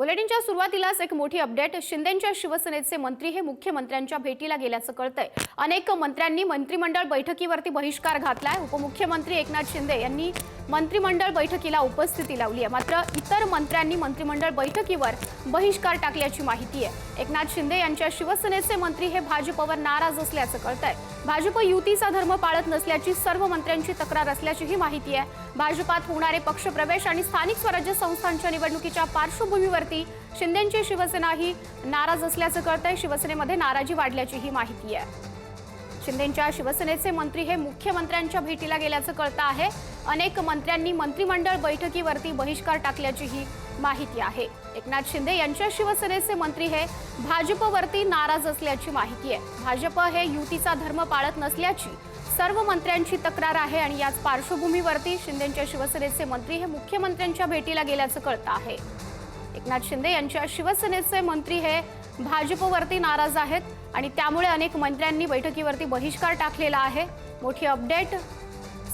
बुलेटिनच्या सुरुवातीलाच एक मोठी अपडेट. शिंदेच्या शिवसेनेचे मंत्री हे मुख्यमंत्र्यांच्या भेटीला गेल्याचं कळतंय. अनेक मंत्र्यांनी मंत्रिमंडळ बैठकीवरती बहिष्कार घातलाय. उपमुख्यमंत्री एकनाथ शिंदे यांनी मंत्रिमंडळ बैठकीला उपस्थिती लावली आहे मात्र इतर मंत्र्यांनी मंत्रिमंडळ बैठकीवर बहिष्कार टाकल्याची माहिती आहे एकनाथ शिंदे यांच्या शिवसेनेचे मंत्री हे भाजपवर नाराज असल्याचं कळतंय. भाजप युतीचा धर्म पाळत नसल्याची सर्व मंत्र्यांची तक्रार असल्याचीही माहिती आहे. भाजपात होणारे पक्षप्रवेश आणि स्थानिक स्वराज्य संस्थांच्या निवडणुकीच्या पार्श्वभूमीवरती शिंदेची शिवसेना ही नाराज असल्याचं कळतंय. शिवसेनेमध्ये नाराजी वाढल्याचीही माहिती आहे. शिंदेच्या शिवसेनेचे मंत्री हे मुख्यमंत्र्यांच्या भेटीला गेल्याचं कळतं आहे. अनेक मंत्र्यांनी मंत्रिमंडळ बैठकीवरती बहिष्कार टाकल्याचीही माहिती आहे. एकनाथ शिंदे यांच्या शिवसेनेचे मंत्री हे भाजपवरती नाराज असल्याची माहिती आहे. भाजप हे युतीचा धर्म पाळत नसल्याची सर्व मंत्र्यांची तक्रार आहे आणि याच पार्श्वभूमीवरती शिंदेच्या शिवसेनेचे मंत्री हे मुख्यमंत्र्यांच्या भेटीला गेल्याचं कळतं आहे. एकनाथ शिंदे यांच्या शिवसेनेचे मंत्री हे भाजपवरती नाराज आहेत आणि त्यामुळे अनेक मंत्र्यांनी बैठकीवरती बहिष्कार टाकलेला आहे. मोठी अपडेट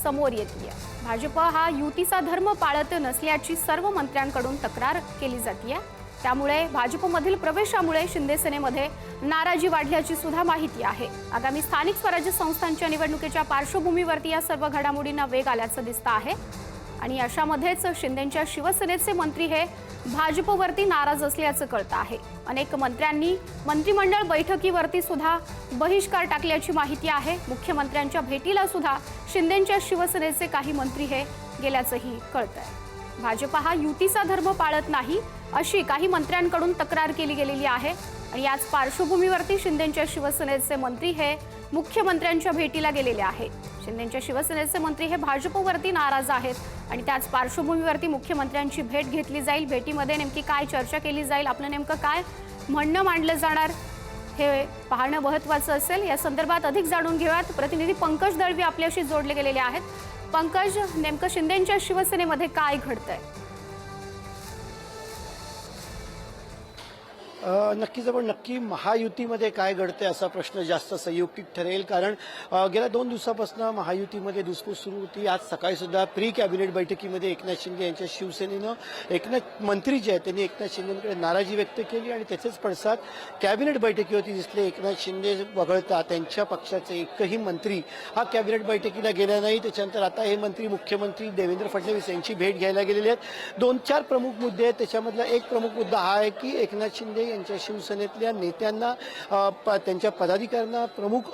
समोर येते भाजप हा युतीचा धर्म पाळत नसल्याची सर्व मंत्र्यांकडून तक्रार केली जाते त्यामुळे भाजपमधील प्रवेशामुळे शिंदेसेनेमध्ये नाराजी वाढल्याची सुद्धा माहिती आहे. आगामी स्थानिक स्वराज्य संस्थांच्या निवडणुकीच्या पार्श्वभूमीवरती या सर्व घडामोडींना वेग आल्याचं दिसतं आहे. आणि अशामध्येच शिंदेच्या शिवसेनेचे मंत्री हे भाजपवरती नाराज असल्याचं कळतं आहे. अनेक मंत्र्यांनी मंत्रिमंडळ बैठकीवरती सुद्धा बहिष्कार टाकल्याची माहिती आहे. मुख्यमंत्र्यांच्या भेटीला सुद्धा शिंदेच्या शिवसेनेचे काही मंत्री हे गेल्याचंही कळतंय. भाजप हा युतीचा धर्म पाळत नाही अशी काही मंत्र्यांकडून तक्रार केली गेलेली आहे. आणि याच पार्श्वभूमीवरती शिंदेच्या शिवसेनेचे मंत्री हे मुख्यमंत्र्यांच्या भेटीला गेलेले आहेत. शिंदेच्या शिवसेनेचे मंत्री हे भाजपवरती नाराज आहेत आणि त्याच पार्श्वभूमीवरती मुख्यमंत्र्यांची भेट घेतली जाईल. भेटीमध्ये नेमकी काय चर्चा केली जाईल आपलं नेमकं काय म्हणणं मांडलं जाणार हे पाहणं महत्वाचं असेल. या संदर्भात अधिक जाणून घेऊयात. प्रतिनिधी पंकज दळवी आपल्याशी जोडले गेलेले आहेत. पंकज नेमकं शिंदेच्या शिवसेनेमध्ये काय घडतंय? नक्कीच आपण नक्की महायुतीमध्ये काय घडते असा प्रश्न जास्त संयुक्तिक ठरेल. कारण गेल्या दोन दिवसापासून महायुतीमध्ये दुसपूस सुरू होती. आज सकाळी सुद्धा प्री कॅबिनेट बैठकीमध्ये एकनाथ शिंदे यांच्या शिवसेनेनं एकनाथ मंत्री जे आहेत त्यांनी एकनाथ शिंदेकडे नाराजी व्यक्त केली आणि त्याचेच पडसाद कॅबिनेट बैठकीवरती दिसले. एकनाथ शिंदे वगळता त्यांच्या पक्षाचे एकही मंत्री हा कॅबिनेट बैठकीला गेला नाही. त्याच्यानंतर आता हे मंत्री मुख्यमंत्री देवेंद्र फडणवीस यांची भेट घ्यायला गेलेले आहेत. दोन चार प्रमुख मुद्दे आहेत. त्याच्यामधला एक प्रमुख मुद्दा हा आहे की एकनाथ शिंदे यांच्या शिवसेनेतल्या नेत्यांना प- त्यांच्या पदाधिकाऱ्यांना प्रमुख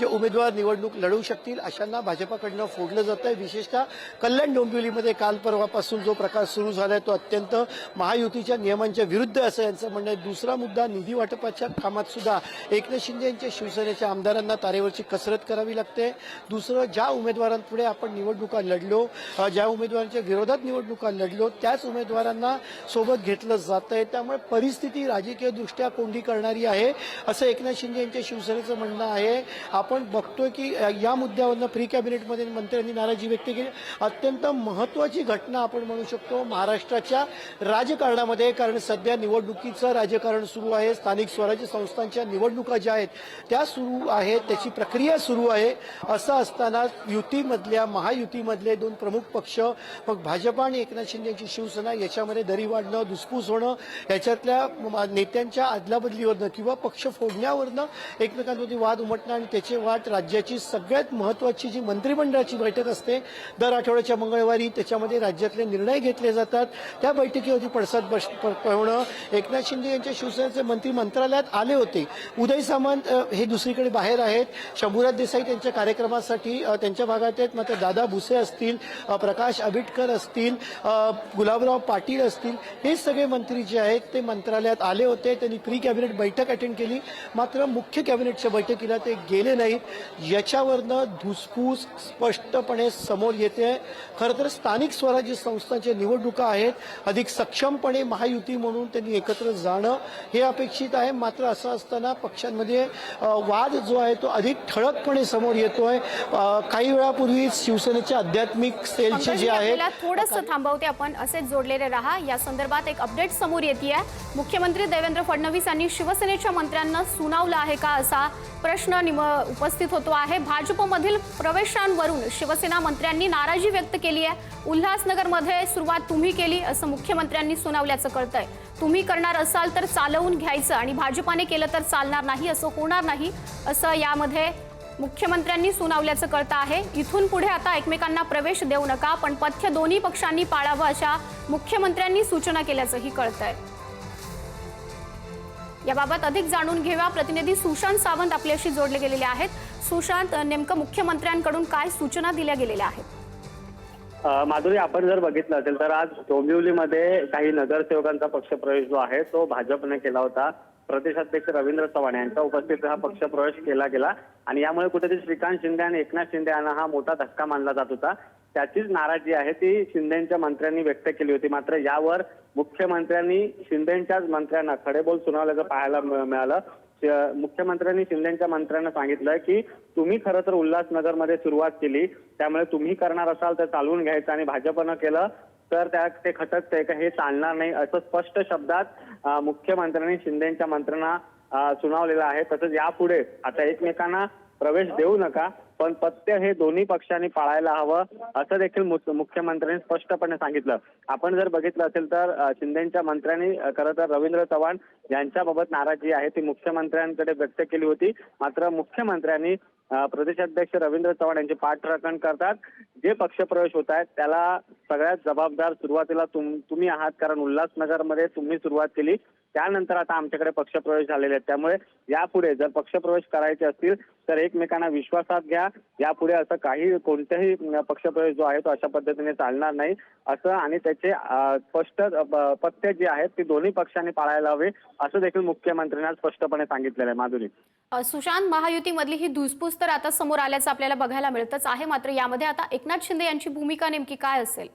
जे उमेदवार निवडणूक लढवू शकतील अशांना भाजपाकडनं फोडलं जात आहे विशेषतः कल्याण डोंबिवलीमध्ये काल परवापासून जो प्रकार सुरू झालाय तो अत्यंत महायुतीच्या नियमांच्या विरुद्ध असं यांचं म्हणणं आहे. दुसरा मुद्दा निधी वाटपाच्या कामात सुद्धा एकनाथ शिंदे यांच्या शिवसेनेच्या आमदारांना तारेवरची कसरत करावी लागते. दुसरं ज्या उमेदवारांपुढे आपण निवडणुका लढलो ज्या उमेदवारांच्या विरोधात निवडणुका लढलो त्याच उमेदवारांना सोबत घेतलं जात आहे त्यामुळे परिस्थिती राजकीय दृष्ट्या कोंडी करणारी आहे. असं एकनाथ शिंदे यांच्या शिवसेनेचं म्हणणं आहे. आपण बघतोय की या मुद्द्यावरनं प्री कॅबिनेटमध्ये मंत्र्यांनी नाराजी व्यक्त केली. अत्यंत महत्वाची घटना आपण म्हणू शकतो महाराष्ट्राच्या राजकारणामध्ये कारण सध्या निवडणुकीचं राजकारण सुरू आहे. स्थानिक स्वराज्य संस्थांच्या निवडणुका ज्या आहेत त्या सुरू आहेत. त्याची प्रक्रिया सुरू आहे. असं असताना युतीमधल्या महायुतीमधले दोन प्रमुख पक्ष मग भाजपा आणि एकनाथ शिंदे यांची शिवसेना याच्यामध्ये दरी वाढणं धुसफूस होणं याच्यातल्या म- नेत्यांच्या अदलाबदलीवरनं किंवा पक्ष फोडण्यावरनं एकमेकांमध्ये वाद उमटणं आणि त्याचे वाट राज्याची सगळ्यात महत्वाची जी मंत्रिमंडळाची बैठक असते दर आठवड्याच्या मंगळवारी त्याच्यामध्ये राज्यातले निर्णय घेतले जातात. त्या बैठकीवरती पडसाद बस प- पळवणं एकनाथ शिंदे यांच्या शिवसेनेचे मंत्री मंत्रालयात आले होते. उदय सामंत हे दुसरीकडे बाहेर आहेत. शंभूराज देसाई त्यांच्या कार्यक्रमासाठी त्यांच्या भागात आहेत. मात्र दादा भुसे असतील प्रकाश आबिटकर असतील गुलाबराव पाटील असतील हे सगळे मंत्री जे आहेत ते मंत्रालयात आले होते. त्यांनी प्री कॅबिनेट बैठक अटेंड केली. मात्र मुख्य कॅबिनेटच्या बैठकीला ते गेले नाहीत. याच्यावरनं धुसफूस स्पष्टपणे समोर येते. खरं तर स्थानिक स्वराज्य संस्थांच्या निवडणुका आहेत. अधिक सक्षमपणे महायुती म्हणून त्यांनी एकत्र जाणं हे अपेक्षित आहे. मात्र असं असताना पक्षांमध्ये वाद जो आहे तो अधिक ठळकपणे समोर येतोय. काही वेळापूर्वी शिवसेनेच्या आध्यात्मिक सेलचे जे आहे आहेत थोडंसं थांबवते आपण. असेच जोडलेले राहा. या संदर्भात एक अपडेट समोर येते मुख्यमंत्री देवेंद्र फडणवीस यांनी शिवसेनेच्या मंत्र्यांना सुनावलं आहे का असा प्रश्न निम उपस्थित होतो आहे. भाजपमधील प्रवेशांवरून शिवसेना मंत्र्यांनी नाराजी व्यक्त केली आहे. उल्हासनगरमध्ये सुरुवात तुम्ही केली असं मुख्यमंत्र्यांनी सुनावल्याचं कळतंय. तुम्ही करणार असाल तर चालवून घ्यायचं आणि भाजपाने केलं तर चालणार नाही असं होणार नाही असं यामध्ये मुख्यमंत्र्यांनी सुनावल्याचं कळतं आहे. इथून पुढे आता एकमेकांना प्रवेश देऊ नका पण पथ्य दोन्ही पक्षांनी पाळावं अशा मुख्यमंत्र्यांनी सूचना केल्याचंही कळतंय. याबाबत अधिक जाणून घेऊया प्रतिनिधी सुशांत सावंत आपल्याशी जोडले गेलेले आहेत. सुशांत नेमकं मुख्यमंत्र्यांकडून काय सूचना दिल्या गेलेल्या आहेत? माधुरी आपण जर बघितलं असेल तर आज डोंबिवलीमध्ये काही नगरसेवकांचा पक्षप्रवेश जो आहे तो भाजपने केला होता. प्रदेशाध्यक्ष रवींद्र चव्हाण यांच्या उपस्थितीत हा पक्षप्रवेश केला गेला. आणि यामुळे कुठेतरी श्रीकांत शिंदे आणि एकनाथ शिंदे यांना हा मोठा धक्का मानला जात होता. त्याचीच नाराजी आहे ती शिंदेच्या मंत्र्यांनी व्यक्त केली होती. मात्र यावर मुख्यमंत्र्यांनी शिंदेच्याच मंत्र्यांना खडेबोल सुनावल्याचं पाहायला मिळालं. मुख्यमंत्र्यांनी शिंदेच्या मंत्र्यांना सांगितलं की तुम्ही खरं तर उल्हासनगरमध्ये सुरुवात केली. त्यामुळे तुम्ही करणार असाल तर चालवून घ्यायचं आणि भाजपनं केलं तर त्या ते खटकते का हे चालणार नाही असं स्पष्ट शब्दात मुख्यमंत्र्यांनी शिंदेच्या मंत्र्यांना सुनावलेलं आहे. तसंच यापुढे आता एकमेकांना प्रवेश देऊ नका. पण पथ्य हे दोन्ही पक्षांनी पाळायला हवं असं देखील मुख्यमंत्र्यांनी स्पष्टपणे सांगितलं. आपण जर बघितलं असेल तर शिंदेच्या मंत्र्यांनी खरं तर रवींद्र चव्हाण यांच्याबाबत नाराजी आहे ती मुख्यमंत्र्यांकडे व्यक्त केली होती. मात्र मुख्यमंत्र्यांनी प्रदेशाध्यक्ष रवींद्र चव्हाण यांचे पाठराखण करतात. जे पक्षप्रवेश होत आहेत त्याला सगळ्यात जबाबदार सुरुवातीला तुम तुम्ही आहात. कारण उल्हासनगरमध्ये तुम्ही सुरुवात केली. त्यानंतर आता आमच्याकडे पक्षप्रवेश झालेले आहेत. त्यामुळे यापुढे जर पक्षप्रवेश करायचे असतील तर एकमेकांना विश्वासात घ्या. यापुढे असं काही कोणत्याही पक्षप्रवेश जो आहे तो अशा पद्धतीने चालणार नाही. असं आणि त्याचे स्पष्ट पथ्य जे आहेत ते दोन्ही पक्षांनी पाळायला हवे असं देखील मुख्यमंत्र्यांना स्पष्टपणे सांगितलेलं आहे माधुरी. सुशांत महायुतीमधली ही धुसफूस तर आता समोर आल्याचं आपल्याला बघायला मिळतच आहे. मात्र यामध्ये आता एकनाथ शिंदे यांची भूमिका नेमकी काय असेल?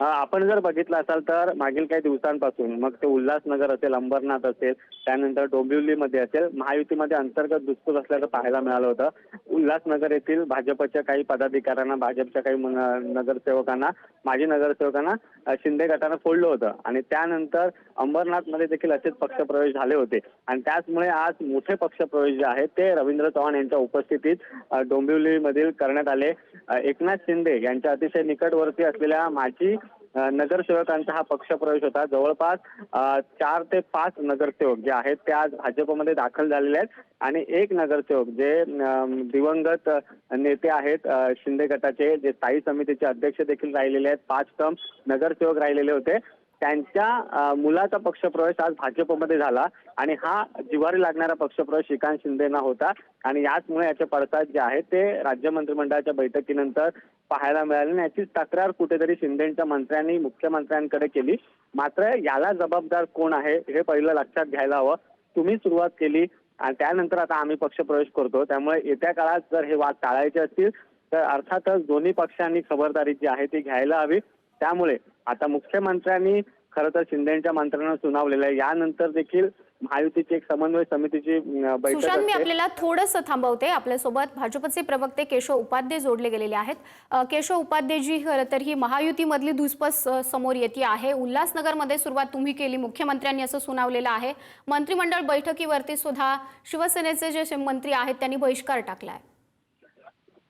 आपण जर बघितलं असाल तर मागील काही दिवसांपासून मग ते उल्हासनगर असेल अंबरनाथ असेल त्यानंतर डोंबिवलीमध्ये असेल महायुतीमध्ये अंतर्गत दुसपूस असल्याचं पाहायला मिळालं होतं. उल्हासनगर येथील भाजपच्या काही पदाधिकाऱ्यांना भाजपच्या काही नगरसेवकांना माजी नगरसेवकांना शिंदे गटानं फोडलं होतं. आणि त्यानंतर अंबरनाथमध्ये देखील असेच पक्षप्रवेश झाले होते. आणि त्याचमुळे आज मोठे पक्षप्रवेश जे आहेत ते रवींद्र चव्हाण यांच्या उपस्थितीत डोंबिवलीमधील करण्यात आले. एकनाथ शिंदे यांच्या अतिशय निकटवर्ती असलेल्या माजी नगरसेवकांचा हा पक्षप्रवेश होता. जवळपास चार ते पाच नगरसेवक जे आहेत ते आज भाजपमध्ये दाखल झालेले आहेत. आणि एक नगरसेवक जे दिवंगत नेते आहेत शिंदे गटाचे जे स्थायी समितीचे अध्यक्ष देखील राहिलेले आहेत पाच टर्म नगरसेवक राहिलेले होते. त्यांच्या मुलाचा पक्षप्रवेश आज भाजपमध्ये झाला आणि हा जिवारी लागणारा पक्षप्रवेश श्रीकांत शिंदेना होता. आणि याचमुळे याचे पडसाद जे आहेत ते राज्य मंत्रिमंडळाच्या बैठकीनंतर पाहायला मिळाले आणि याचीच तक्रार कुठेतरी शिंदेच्या मंत्र्यांनी मुख्यमंत्र्यांकडे केली. मात्र याला जबाबदार कोण आहे हे पहिलं लक्षात घ्यायला हवं. तुम्ही सुरुवात केली आणि त्यानंतर आता आम्ही पक्षप्रवेश करतो. त्यामुळे येत्या काळात जर हे वाद टाळायचे असतील तर अर्थातच दोन्ही पक्षांनी खबरदारी जी आहे ती घ्यायला हवी. त्यामुळे आता मुख्यमंत्र्यांनी खरं तर शिंदेच्या मंत्र्यांना सुनावलेलं आहे. यानंतर देखील महायुतीची एक समन्वय समितीची बैठक सुशांत मी. आपल्याला थोडंसं थांबवते. आपल्यासोबत भाजपचे प्रवक्ते केशव उपाध्ये जोडले गेलेले आहेत. केशव उपाध्येजी खरं तर ही महायुतीमधली धुसपस समोर येते आहे. उल्हासनगरमध्ये सुरुवात तुम्ही केली मुख्यमंत्र्यांनी असं सुनावलेलं आहे. मंत्रिमंडळ बैठकीवरती सुद्धा शिवसेनेचे जे मंत्री आहेत त्यांनी बहिष्कार टाकलाय.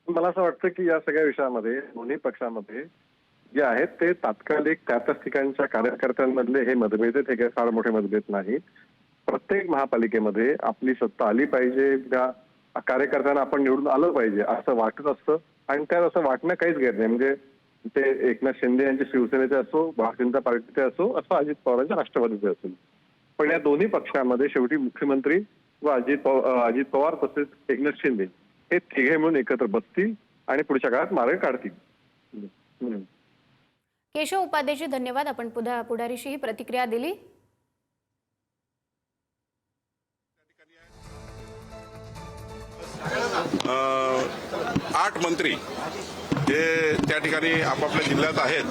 मला असं वाटतं की या सगळ्या विषयामध्ये दोन्ही पक्षामध्ये जे आहेत ते तात्कालिक त्या त्याच ठिकाणच्या कार्यकर्त्यांमधले हे मतभेद आहेत. हे काही फार मोठे मतभेद नाहीत. प्रत्येक महापालिकेमध्ये आपली सत्ता आली पाहिजे. त्या कार्यकर्त्यांना आपण निवडून आलं पाहिजे असं वाटत असतं. आणि त्यात असं वाटणं काहीच गैर नाही. म्हणजे ते एकनाथ शिंदे यांचे शिवसेनेचे असो भारतीय जनता पार्टीचे असो असं अजित पवारांच्या राष्ट्रवादीचे असेल पण या दोन्ही पक्षामध्ये शेवटी मुख्यमंत्री व अजित पवार अजित पवार तसेच एकनाथ शिंदे हे तिघे मिळून एकत्र बसतील आणि पुढच्या काळात मार्ग काढतील. केशव उपाध्येजी धन्यवाद. आपण पुढा पुढारीशी ही प्रतिक्रिया दिली. अ, आठ मंत्री हे त्या ठिकाणी आपापल्या जिल्ह्यात आहेत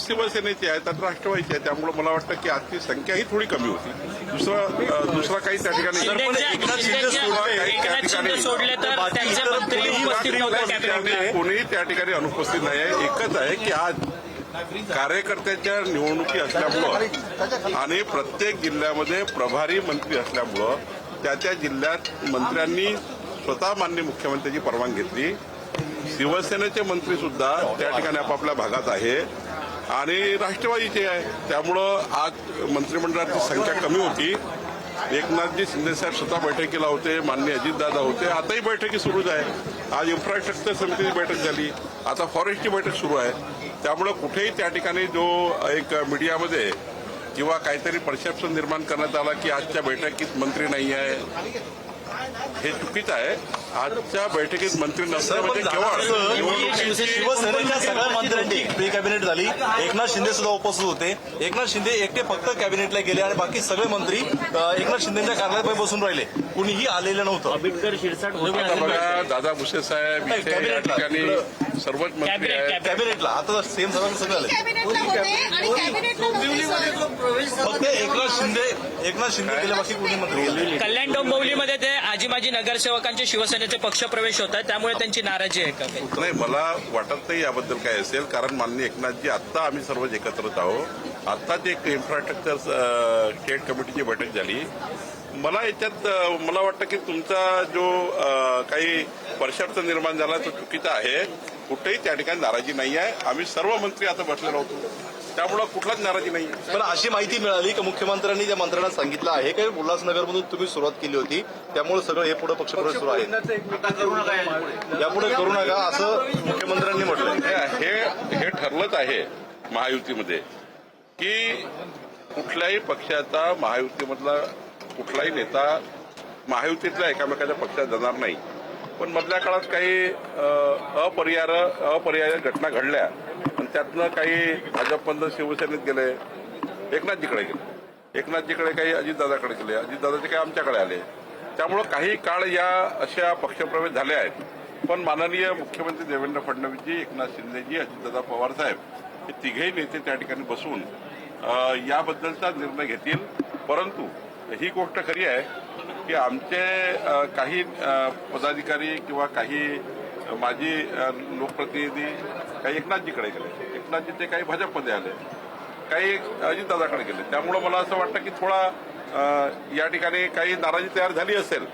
शिवसेनेचे आहेत आणि राष्ट्रवादीचे आहेत त्यामुळे मला वाटतं की आजची संख्या ही थोडी कमी होती. दुसरं दुसरा काही त्या ठिकाणी शिंदेच्या- एकनाथ शिंदे शिंदेच्या- सोडले, काही त्या एकनाथ शिंदे ठिकाणी सोडले तर त्यांचे मंत्री उपस्थित नव्हते कॅबिनेटमध्ये. कोणीही त्या ठिकाणी अनुपस्थित नाही आहे. एकच आहे की आज कार्यकर्त्याच्या निवडणुकी असल्यामुळं आणि प्रत्येक जिल्ह्यामध्ये प्रभारी मंत्री असल्यामुळं त्या त्या जिल्ह्यात मंत्र्यांनी स्वतः मान्य मुख्यमंत्र्यांची परवानगी घेतली. शिवसेनेचे मंत्री सुद्धा त्या ठिकाणी आपापल्या भागात आहे. आणि राष्ट्रवादीचे आहे. त्यामुळं आज मंत्रिमंडळाची संख्या कमी होती. एकनाथजी शिंदेसाहेब स्वतः बैठकीला होते. माननीय अजितदादा होते. आताही बैठकी सुरूच आहे. आज इन्फ्रास्ट्रक्चर समितीची बैठक झाली. आता फॉरेस्टची बैठक सुरू आहे. त्यामुळं कुठेही त्या ठिकाणी जो एक मीडियामध्ये किंवा काहीतरी परसेप्शन निर्माण करण्यात आला की आजच्या बैठकीत मंत्री नाही आहे हे चुकीचं आहे. आजच्या बैठकीत मंत्री नसणं म्हणजे केवळ शिवसेनेच्या सगळ्या मंत्र्यांची प्री कॅबिनेट झाली. एकनाथ शिंदे सुद्धा उपस्थित होते. एकनाथ शिंदे एकटे फक्त कॅबिनेटला गेले आणि बाकी सगळे मंत्री एकनाथ शिंदेच्या कार्यालयात बसून राहिले. कुणीही आलेलं नव्हतं. आंबेडकर शिरसाट बघा दादा भुसे साहेब. ठिकाणी सर्वच मंत्री आहेत. कॅबिनेट. कॅबिनेटला. आता सेम सगळं सगळं आले. कॅबिनेटला होते आणि कॅबिनेटला नव्हते सर. फक्त एकनाथ शिंदे एकनाथ शिंदे गेले बाकी कोणी मंत्री कल्याण डोंबिवलीमध्ये ते आजी माजी नगरसेवकांचे शिवसेनेचे पक्षप्रवेश होत आहे त्यामुळे त्यांची नाराजी आहे का? नाही मला वाटत नाही याबद्दल काय असेल कारण माननीय एकनाथजी आत्ता आम्ही सर्वच एकत्रच आहोत. आत्ताच एक इन्फ्रास्ट्रक्चर स्टेट कमिटीची बैठक झाली. मला याच्यात मला वाटतं की तुमचा जो काही वर्षार्थ निर्माण झाला तो चुकीचा आहे. कुठेही त्या ठिकाणी नाराजी नाही आहे. आम्ही सर्व मंत्री आता बसलेलो होतो त्यामुळं कुठलाच नाराजी नाही पण अशी माहिती मिळाली की मुख्यमंत्र्यांनी त्या मंत्र्यांना सांगितलं आहे की उल्हासनगरमधून तुम्ही सुरुवात केली होती. त्यामुळे सगळं हे पुढे पक्षप्रवेश सुरू आहे. यापुढे करू नका असं मुख्यमंत्र्यांनी म्हटलंय. हे हे ठरलंच आहे महायुतीमध्ये की कुठल्याही पक्षाचा महायुतीमधला कुठलाही नेता महायुतीतल्या एकामेकाच्या पक्षात जाणार नाही. पण मधल्या काळात काही अ, अपरिहार्य अपरिहार्य घटना घडल्या. आणि त्यातनं काही भाजपमधनं शिवसेनेत गेले एकनाथजीकडे गेले. एकनाथजीकडे काही अजितदादाकडे गेले अजितदादाचे काही आमच्याकडे आले. त्यामुळं काही काळ या अशा पक्षप्रवेश झाले आहेत. पण माननीय मुख्यमंत्री देवेंद्र फडणवीसजी एकनाथ शिंदेजी अजितदादा पवार साहेब हे तिघेही नेते त्या ठिकाणी बसून याबद्दलचा निर्णय घेतील. परंतु ही गोष्ट खरी आहे की आमचे काही पदाधिकारी किंवा काही माजी लोकप्रतिनिधी काही एकनाथजीकडे गेले. एकनाथजी ते काही भाजपमध्ये आले. काही अजितदादाकडे गेले. त्यामुळं मला असं वाटतं की थोडा या ठिकाणी काही नाराजी तयार झाली असेल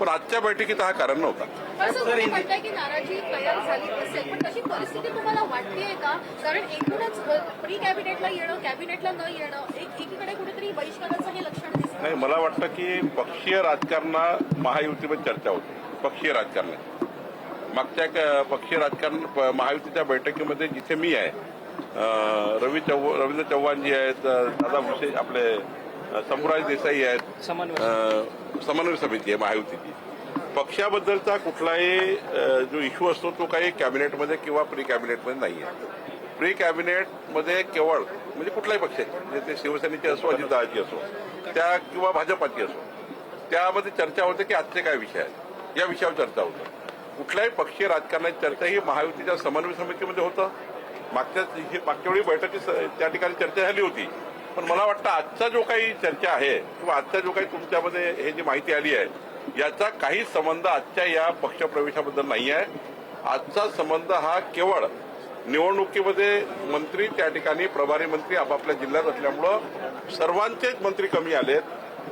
पण आजच्या बैठकीत हा कारण नव्हता. असं तुम्ही म्हणताय की नाराजी तयार झाली असेल पण तशी परिस्थिती तुम्हाला वाटतेय का? कारण एकूणच प्री कॅबिनेटला येणं कॅबिनेटला न येणं एक एकीकडे कुठेतरी बहिष्काराचं हे लक्षण दिसतं नाही मला वाटतं की पक्षीय राजकारणा महायुतीमध्ये चर्चा होती. पक्षीय राजकारण मागच्या पक्षीय राजकारण महायुतीच्या बैठकीमध्ये जिथे मी आहे रवी चव् रवींद्र चव्हाणजी आहेत अं, दादा भुसे आपले शंभूराज देसाई आहेत समन्वय समिती आहे महायुतीची. पक्षाबद्दलचा कुठलाही जो इश्यू असतो तो काही कॅबिनेटमध्ये किंवा प्री कॅबिनेटमध्ये नाही आहे. प्री कॅबिनेटमध्ये केवळ म्हणजे कुठलाही पक्षाची म्हणजे ते शिवसेनेची असो अजितदादाची असो त्या किंवा भाजपाची असो त्यामध्ये चर्चा होते की आजचे काय विषय आहेत. या विषयावर चर्चा होते. कुठल्याही पक्षीय राजकारणाची चर्चा ही महायुतीच्या समन्वय समितीमध्ये होतं. मागच्या मागच्या वेळी बैठकी स- त्या ठिकाणी चर्चा झाली होती. पण मला वाटतं आजचा जो काही चर्चा आहे किंवा आजचा जो काही तुमच्यामध्ये हे जी माहिती आली आहे याचा काही संबंध आजच्या या पक्षप्रवेशाबद्दल नाही आहे. आजचा संबंध हा केवळ निवडणुकीमध्ये मंत्री त्या ठिकाणी प्रभारी मंत्री आपापल्या जिल्ह्यात असल्यामुळं सर्वांचेच मंत्री कमी आलेत.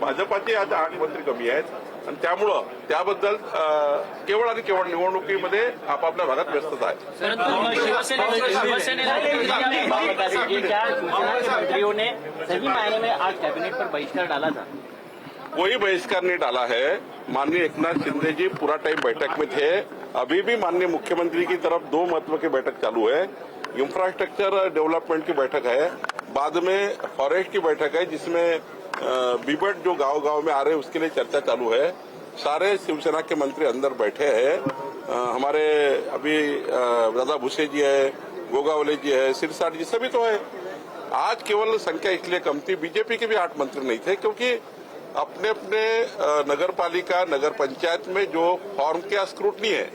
भाजपाचे आज आठ मंत्री कमी आहेत. आणि त्यामुळं त्याबद्दल अं, केवळ आणि केवळ निवडणुकीमध्ये आपापल्या भागात व्यस्तता आहे. कोई बहिष्कार नहीं डाला है? माननीय एकनाथ शिंदे जी पूरा टाइम बैठक में थे. अभी भी माननीय मुख्यमंत्री की तरफ दो महत्त्व की बैठक चालू है. इंफ्रास्ट्रक्चर डेवलपमेंट की बैठक है. बाद में फॉरेस्ट की बैठक है जिसमें बीबट जो गाँव गाँव में आ रहे हैं, उसके लिए चर्चा चालू है। सारे शिवसेना के मंत्री अंदर बैठे हैं। हमारे अभी दादा भूसे जी है, गोगावले जी है सिरसाट जी, सभी तो है। आज केवल संख्या इसलिए कम थी, बीजेपी के भी आठ मंत्री नहीं थे, क्योंकि अपने अपने नगर पालिका नगर पंचायत में जो फॉर्म का स्क्रूटनी है,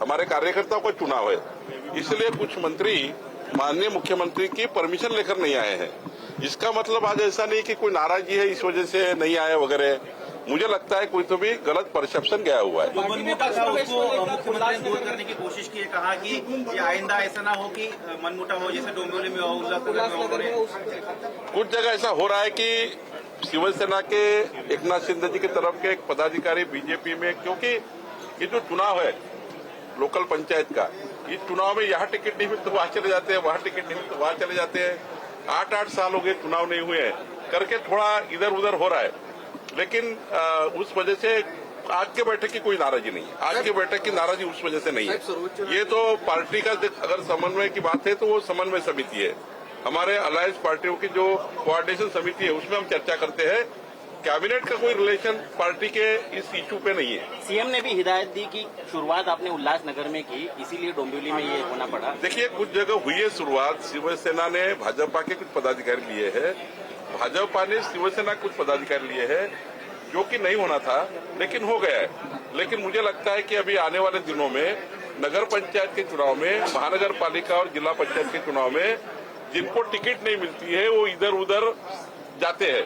हमारे कार्यकर्ताओं का चुनाव है। इसलिए कुछ मंत्री, माननीय मुख्यमंत्री की परमिशन लेकर नहीं आए हैं। इसका मतलब आज ऐसा नहीं कि कोई नाराज़गी है इस वजह से नहीं आए वगैरह। मुझे लगता है कोई तो भी गलत परसेप्शन गया हुआ है। करने की कोशिश की है कहा कि ये आइंदा ऐसा ना हो कि मनमुटा हो जैसे डोंबिवली में हो उल्लासनगर में हो कुछ जगह ऐसा हो रहा है कि शिवसेना के एकनाथ शिंदे जी की तरफ़ के एक पदाधिकारी बीजेपी में क्योंकि ये जो चुनाव है लोकल पंचायत का इस चुनाव में यहाँ टिकट नहीं मिलते तो वहाँ चले जाते हैं वहाँ टिकट नहीं मिलते तो वहाँ चले जाते हैं। आठ आठ साल हो गए चुनाव नहीं हुए हैं। करके थोड़ा इधर उधर हो रहा है। लेकिन आ, उस वजह से आज के बैठक की कोई नाराजी नहीं है। आज के बैठक की नाराजी उस वजह से नहीं है। ये तो पार्टी का अगर समन्वय की बात है तो वो समन्वय समिति है। हमारे अलायंस पार्टियों की जो कोऑर्डिनेशन समिति है उसमें हम चर्चा करते हैं। कैबिनेट का कोई रिलेशन पार्टी के इस इशू पे नहीं है। सीएम ने भी हिदायत दी कि शुरुआत आपने उल्लासनगर में की इसीलिए डोंबिवली में ये होना पड़ा। देखिए कुछ जगह हुई है शुरुआत। शिवसेना ने भाजपा के कुछ पदाधिकारी लिए है। भाजपा ने शिवसेना कुछ पदाधिकारी लिए है जो कि नहीं होना था लेकिन हो गया है। लेकिन मुझे लगता है कि अभी आने वाले दिनों में नगर पंचायत के चुनाव में महानगर पालिका और जिला पंचायत के चुनाव में जिनको टिकट नहीं मिलती है वो इधर उधर जाते हैं।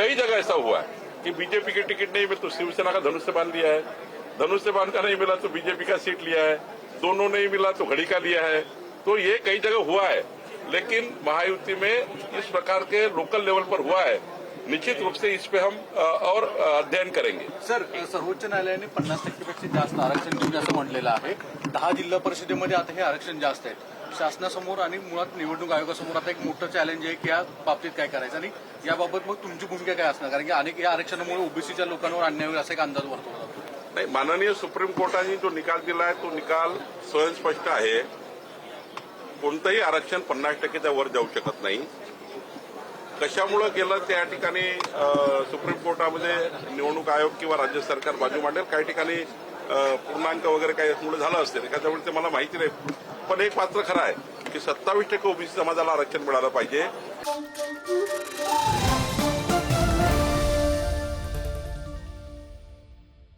कई जगह ऐसा हुआ है कि बीजेपी की टिकट नहीं मिली तो शिवसेना का धनुष से बाँध लिया है। धनुष से बाँध का नहीं मिला तो बीजेपी का सीट लिया है। दोनों नहीं मिला तो घड़ी का लिया है। तो ये कई जगह हुआ है, लेकिन महायुति में इस प्रकार के लोकल लेवल पर हुआ है। निश्चित रूप से इस पे हम और अध्ययन करेंगे। सर सर्वोच्च न्यायालयाने पन्नास टक्केपेक्षा जास्त आरक्षण देऊन असं म्हटलेलं आहे. दहा जिल्हा परिषदेमध्ये आता हे आरक्षण जास्त आहे. शासनासमोर आणि मुळात निवडणूक आयोगासमोर आता एक मोठं चॅलेंज आहे की या बाबतीत काय करायचं आणि याबाबत मग तुमची भूमिका काय असणार? कारण की अनेक या आरक्षणामुळे ओबीसीच्या लोकांवर अन्याय होईल असा एक अंदाज वर्तवला जातो. नाही माननीय सुप्रीम कोर्टाने जो निकाल दिला आहे तो निकाल स्वयंस्पष्ट आहे. कोणतंही आरक्षण पन्नास टक्केच्या वर जाऊ शकत नाही. कशामुळं गेलं त्या ठिकाणी सुप्रीम कोर्टामध्ये निवडणूक आयोग किंवा राज्य सरकार बाजू मांडेल? काही ठिकाणी पूर्णांक वगैरे काही यामुळे झालं असेल त्याच्यामुळे ते मला माहिती नाही. पण एक मात्र खरं आहे की सत्तावीस टक्के ओबीसी समाजाला आरक्षण मिळालं पाहिजे.